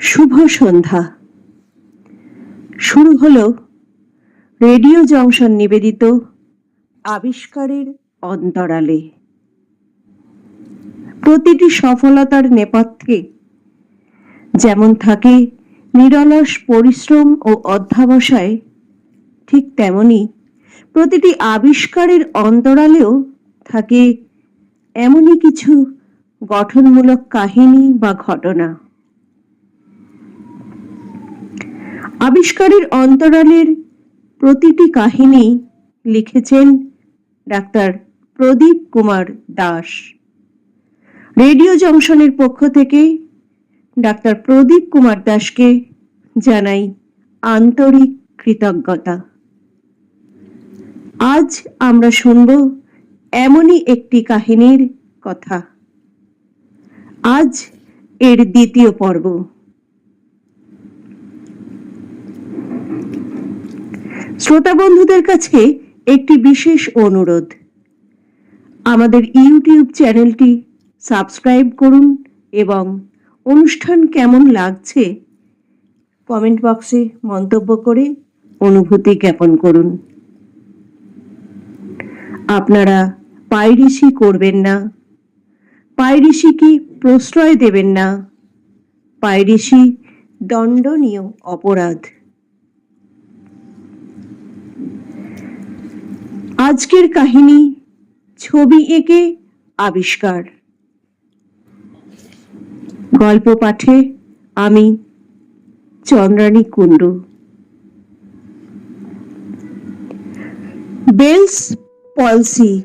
শুভ সন্ধ্যা। শুরু হলো radio junction নিবেদিত আবিষ্কারের অন্তরালে। প্রতিটি সফলতার নেপথ্যে যেমন থাকে নিরলস পরিশ্রম ও অধ্যাবসায়, ঠিক তেমনি প্রতিটি আবিষ্কারের অন্তরালেও থাকে এমনই কিছু গঠনমূলক কাহিনী বা ঘটনা। আবিষ্কারের অন্তরালের প্রতিটি কাহিনী লিখেছেন ডাক্তার প্রদীপ কুমার দাস। রেডিও জংশনের পক্ষ থেকে ডাক্তার প্রদীপ কুমার দাসকে জানাই আন্তরিক কৃতজ্ঞতা। আজ আমরা শুনব এমনই একটি কাহিনীর কথা। আজ এর দ্বিতীয় পর্ব। শ্রোতা বন্ধুদের কাছে একটি বিশেষ অনুরোধ। আমাদের ইউটিউব চ্যানেলটি সাবস্ক্রাইব করুন এবং অনুষ্ঠান কেমন লাগছে কমেন্ট বক্সে মন্তব্য করে অনুভূতি জ্ঞাপন করুন। আপনারা পাইরিসি করবেন না। পাইরিসিকে প্রশ্রয় দেবেন না। পাইরিসি দণ্ডনীয় অপরাধ। আজকের কাহিনী, ছবি এঁকে আবিষ্কার। গল্প পাঠে আমি চন্দ্রানী কুণ্ডু। বেলস পলসি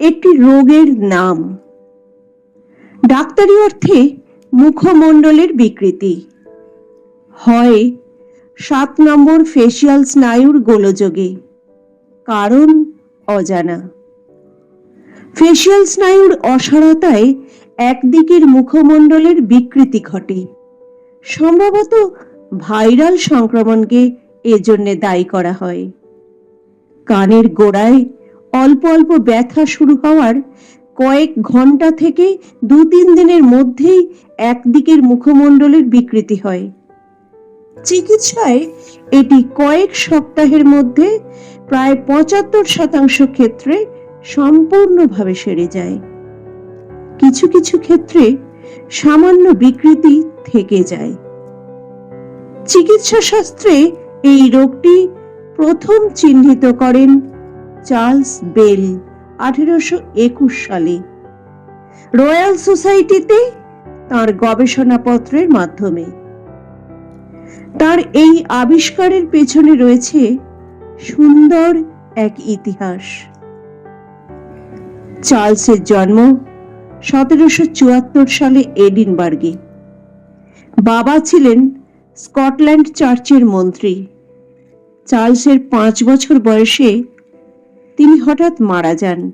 একটি রোগের নাম। ডাক্তারি অর্থে মুখমণ্ডলের বিকৃতি। হয় সাত নম্বর ফেসিয়াল স্নায়ুর গোলযোগে। কারণ অজানা। ফেসিয়াল স্নায়ুর অসারতায় একদিকের মুখমণ্ডলের বিকৃতি ঘটে। সম্ভবত ভাইরাল সংক্রমণকে এজন্য দায়ী করা হয়। কানের গোড়ায় অল্প অল্প ব্যথা শুরু হওয়ার কয়েক ঘণ্টা থেকে দু তিন দিনের মধ্যেই একদিকের মুখমণ্ডলের বিকৃতি হয়। চিকিৎসায় এটি কয়েক সপ্তাহের মধ্যে প্রায় পঁচাত্তর শতাংশ ক্ষেত্রে সম্পূর্ণভাবে সেরে যায়। কিছু কিছু ক্ষেত্রে সামান্য বিকৃতি থেকে যায়। চিকিৎসা শাস্ত্রে এই রোগটি প্রথম চিহ্নিত করেন চার্লস বেল আঠেরোশো একুশ সালে। রয়্যাল সোসাইটিতে তার গবেষণাপত্রের মাধ্যমে। তার এই আবিষ্কারের পেছনে রয়েছে সুন্দর এক ইতিহাস। চার্লসের জন্ম সতেরোশো চুয়াত্তর সালে এডিনবার্গে। বাবা ছিলেন স্কটল্যান্ড চার্চের মন্ত্রী। চার্লসের পাঁচ বছর বয়সে তিনি হঠাৎ মারা যান।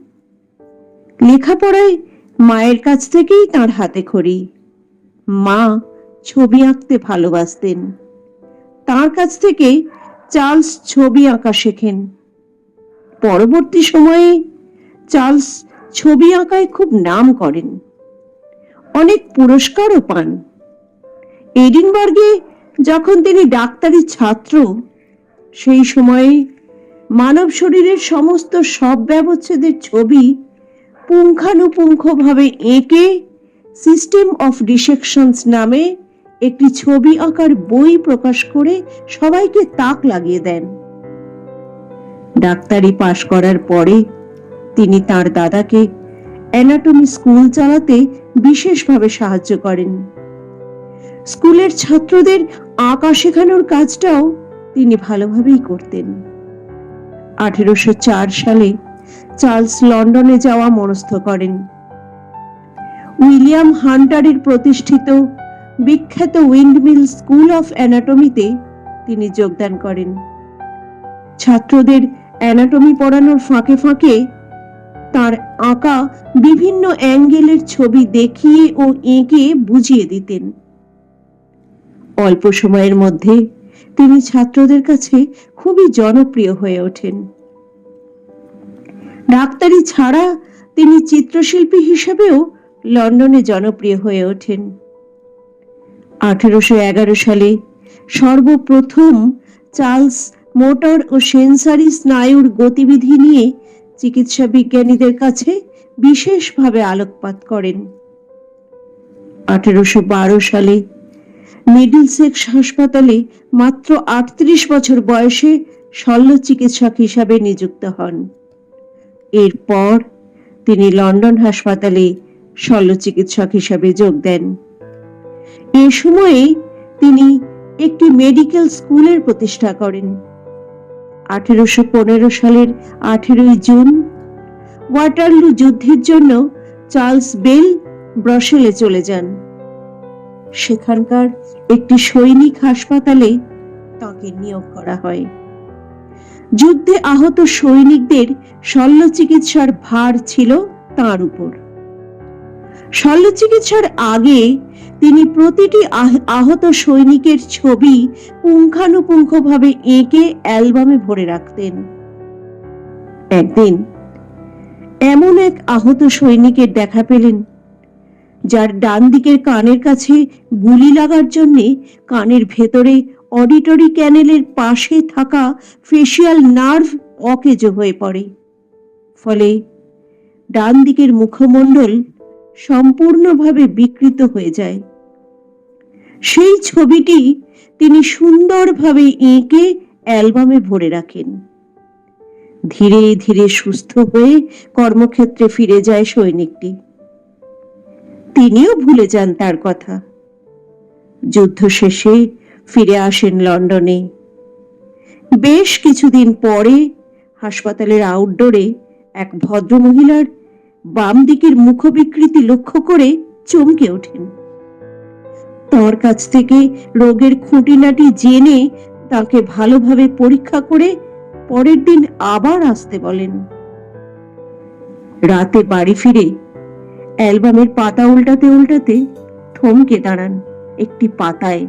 লেখাপড়ায় মায়ের কাছ থেকেই তার হাতে খড়ি। মা ছবি আঁকতে ভালোবাসতেন। তার কাছ থেকে চার্লস ছবি আঁকা শেখেন। পরবর্তী সময়ে চার্লস ছবি আঁকায় খুব নাম করেন। অনেক পুরস্কারও পান। এডিনবার্গে যখন তিনি ডাক্তারি ছাত্র, সেই সময়ে মানব শরীরের সমস্ত সব ব্যবচ্ছেদের ছবি পুঙ্খানুপুঙ্খভাবে এঁকে সিস্টেম অফ ডিসেকশনস নামে একটি ছবি আঁকার বই প্রকাশ করে সবাইকে তাক লাগিয়ে দেন। ডাক্তারি পাশ করার পরে তিনি তার দাদাকে অ্যানাটমি স্কুল চালাতে বিশেষভাবে সাহায্য করেন। স্কুলের ছাত্রদের আঁকা শেখানোর কাজটাও তিনি ভালোভাবেই করতেন। আঠেরোশো চার সালে চার্লস লন্ডনে যাওয়া মনস্থ করেন। উইলিয়াম হান্টারের প্রতিষ্ঠিত বিখ্যাত উইন্ডমিল স্কুল অফ অ্যানাটমিতে তিনি যোগদান করেন। ছাত্রদের অ্যানাটমি পড়ানোর ফাঁকে ফাঁকে তার আঁকা বিভিন্ন অ্যাঙ্গেলের ছবি দেখিয়ে ও এঁকে বুঝিয়ে দিতেন। অল্প সময়ের মধ্যে তিনি ছাত্রদের কাছে খুবই জনপ্রিয় হয়ে ওঠেন। ডাক্তারি ছাড়া তিনি চিত্রশিল্পী হিসেবেও লন্ডনে জনপ্রিয় হয়ে ওঠেন। আঠেরোশো এগারো সালে সর্বপ্রথম চার্লস মোটর ও সেন্সারি স্নায়ুর গতিবিধি নিয়ে চিকিৎসা বিজ্ঞানীদের কাছে বিশেষভাবে আলোকপাত করেন। আঠেরোশো বারো সালে মিডলসেক্স হাসপাতালে মাত্র আটত্রিশ বছর বয়সে শল্য চিকিৎসক হিসাবে নিযুক্ত হন। এরপর তিনি লন্ডন হাসপাতালে শল্য চিকিৎসক হিসাবে যোগ দেন। এ সময়ে তিনি একটি মেডিকেল স্কুলের প্রতিষ্ঠা করেন। আঠেরোশো পনেরো সালের আঠেরোই জুন ওয়াটারলু যুদ্ধের জন্য চার্লস বেল ব্রসেলে চলে যান। সেখানকার একটি সৈনিক হাসপাতালে তাকে নিয়োগ করা হয়। যুদ্ধে আহত সৈনিকদের শল্য চিকিৎসার ভার ছিল তার উপর। শল্য চিকিৎসার আগে তিনি প্রতিটি আহ- আহত সৈনিকের ছবি পুঙ্খানুপুঙ্খভাবে এঁকে অ্যালবামে ভরে রাখতেন। একদিন এমন এক আহত সৈনিকের দেখা পেলেন, যার ডান দিকের কানের কাছে গুলি লাগার জন্যে কানের ভেতরে অডিটরি ক্যানেলের পাশে থাকা ফেসিয়াল নার্ভ অকেজো হয়ে পড়ে। ফলে ডান দিকের মুখমণ্ডল সম্পূর্ণভাবে বিকৃত হয়ে যায়। সেই ছবিটি তিনি সুন্দরভাবে এঁকে অ্যালবামে ভরে রাখেন। ধীরে ধীরে সুস্থ হয়ে কর্মক্ষেত্রে ফিরে যায় সৈনিকটি। তিনিও ভুলে যান তার কথা। যুদ্ধ শেষে ফিরে আসেন লন্ডনে। বেশ কিছুদিন পরে হাসপাতালের আউটডোরে এক ভদ্রমহিলার বাম দিকের মুখবিকৃতি লক্ষ্য করে চমকে ওঠেন। তার কাছ থেকে রোগের খুঁটিনাটি জেনে তাকে ভালোভাবে পরীক্ষা করে পরের দিন আবার আসতে বলেন। রাতে বাড়ি ফিরে অ্যালবামের পাতা উল্টাতে উল্টাতে থমকে দাঁড়ান একটি পাতায়।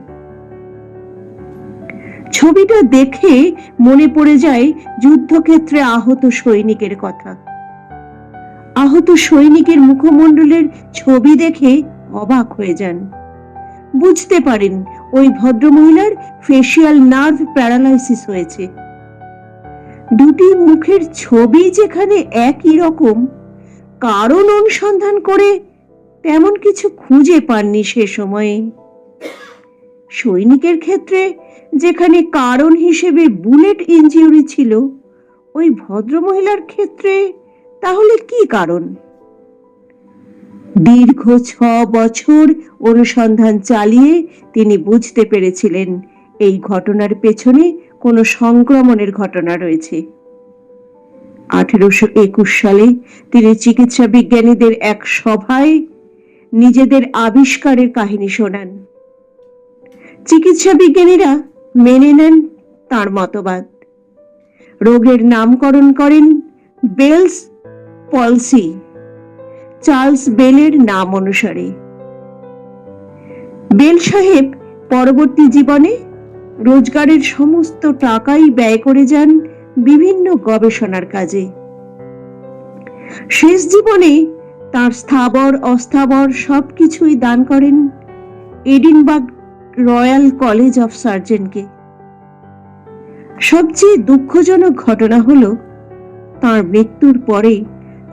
ছবিটা দেখে মনে পড়ে যায় যুদ্ধক্ষেত্রে আহত সৈনিকের কথা। আহত সৈনিকের মুখমণ্ডলের ছবি দেখে অবাক হয়ে যান। বুঝতে পারেন, ওই ভদ্রমহিলার ফেসিয়াল নার্ভ প্যারালাইসিস হয়েছে। দুটি মুখের ছবি যেখানে একই রকম, কারণ অনুসন্ধান করে তেমন কিছু খুঁজে পাননি সে সময়ে। সৈনিকের ক্ষেত্রে যেখানে কারণ হিসেবে বুলেট ইনজিউরি ছিল, ওই ভদ্রমহিলার ক্ষেত্রে তাহলে কি কারণ? দীর্ঘ ছ বছর অনুসন্ধান চালিয়ে তিনি বুঝতে পেরেছিলেন এই ঘটনার পেছনে কোনো সংক্রমণের ঘটনা রয়েছে। আঠেরোশো একুশ সালে তিনি চিকিৎসা বিজ্ঞানীদের এক সভায় নিজেদের আবিষ্কারের কাহিনী শোনান। চিকিৎসা বিজ্ঞানীরা মেনে নেন তার মতবাদ। রোগের নামকরণ করেন বেলস পলসি। চার্লস বেলের নাম অনুসারে। বেল সাহেব পরবর্তী জীবনে রোজগারের সমস্ত টাকাই ব্যয় করে যান বিভিন্ন গবেষণার কাজে। শেষ জীবনে তার স্থাবর, অস্থাবর সবকিছুই দান করেন এডিনবার্গ রয়্যাল কলেজ অফ সার্জনকে। সবচেয়ে দুঃখজনক ঘটনা হলো, তার মৃত্যুর পরে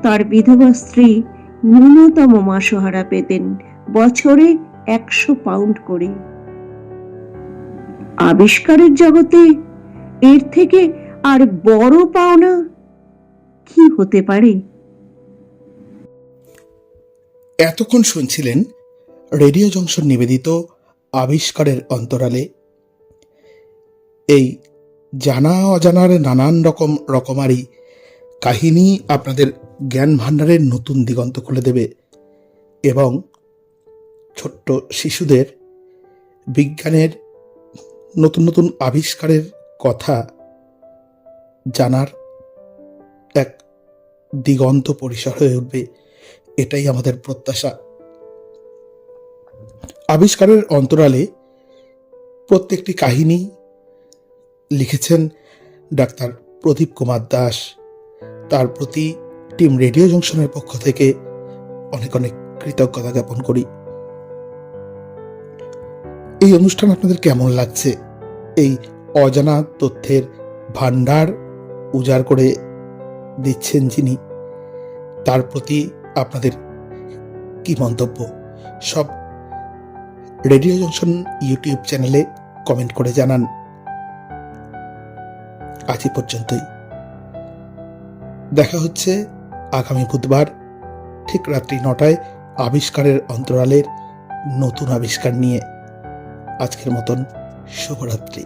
তার বিধবা স্ত্রী ন্যূনতম মাসহারা পেতেন বছরে একশো পাউন্ড করে। আবিষ্কারের জগতে এর থেকে আর বড় পাওনা কি হতে পারে? এতক্ষণ শুনছিলেন রেডিও জংশন নিবেদিত আবিষ্কারের অন্তরালে। এই জানা অজানার নানান রকম রকমারি কাহিনী আপনাদের জ্ঞান ভাণ্ডারের নতুন দিগন্ত খুলে দেবে এবং ছোট্ট শিশুদের বিজ্ঞানের নতুন নতুন আবিষ্কারের কথা জানার এক দিগন্ত পরিসর হয়ে উঠবে। এটাই আমাদের প্রত্যাশা। আবিষ্কারের অন্তরালে প্রত্যেকটি কাহিনী লিখেছেন ডাক্তার প্রদীপ কুমার দাস। তার প্রতি টিম রেডিও জংশনের পক্ষ থেকে অনেক অনেক কৃতজ্ঞতা জ্ঞাপন করি। এই অনুষ্ঠান আপনাদের কেমন লাগছে? এই অজানা তথ্যের ভাণ্ডার উজাড় করে দিচ্ছেন যিনি, তার প্রতি আপনাদের কি মন্তব্য? সব রেডিও জংশন ইউটিউব চ্যানেলে কমেন্ট করে জানান। আজ পর্যন্তই। দেখা হচ্ছে আগামী বুধবার ঠিক রাত্রি নটায় আবিষ্কারের অন্তরালের নতুন আবিষ্কার নিয়ে। আজকের মতন শুভরাত্রি।